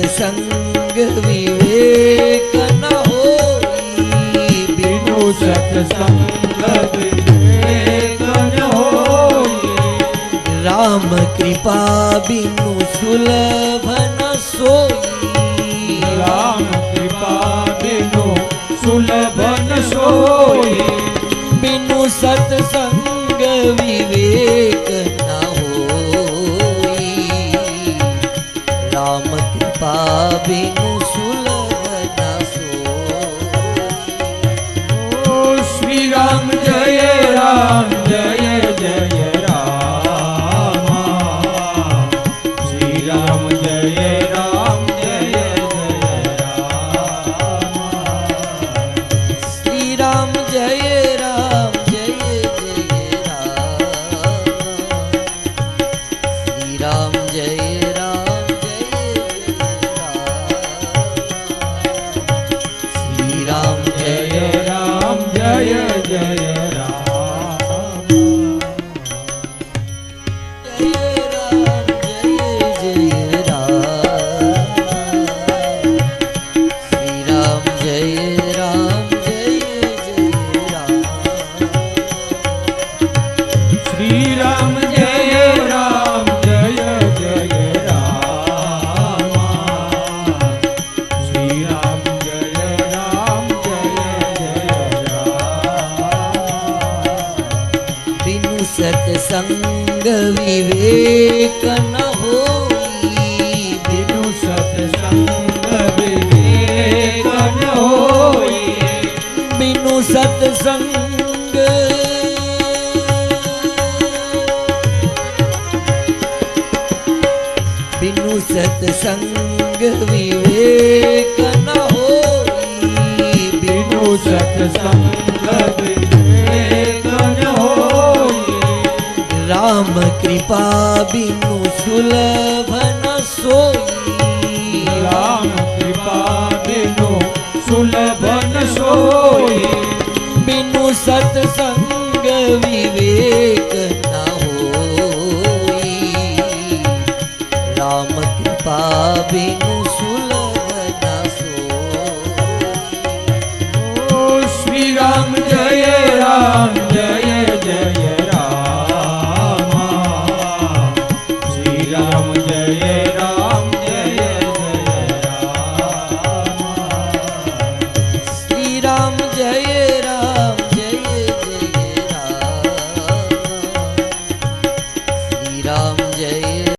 सत्संग विवेक न हो बिनु सत्संग विवेक न हो राम कृपा बिनु सुलभ न सोई। राम कृपा बिनु सुलभ न सोई। बिनु सत्संग विवेक न રામ કૃપા બિનુ સુલભ ના સોઈ ઓ શ્રી રામ જય રામ જય જય રામ શ્રી રામ જય રામ सत्संग विवेक न हो बिनु सत्संग विवेक न हो बिनु सत्संग बिनु सत्संग विवेक न हो बिनु सत्संग विवेक राम कृपा बिनु सुलभन सोई। राम कृपा बिनु सुलभन सोई। बिनु सत्संग विवेक न होई। राम कृपा बिनु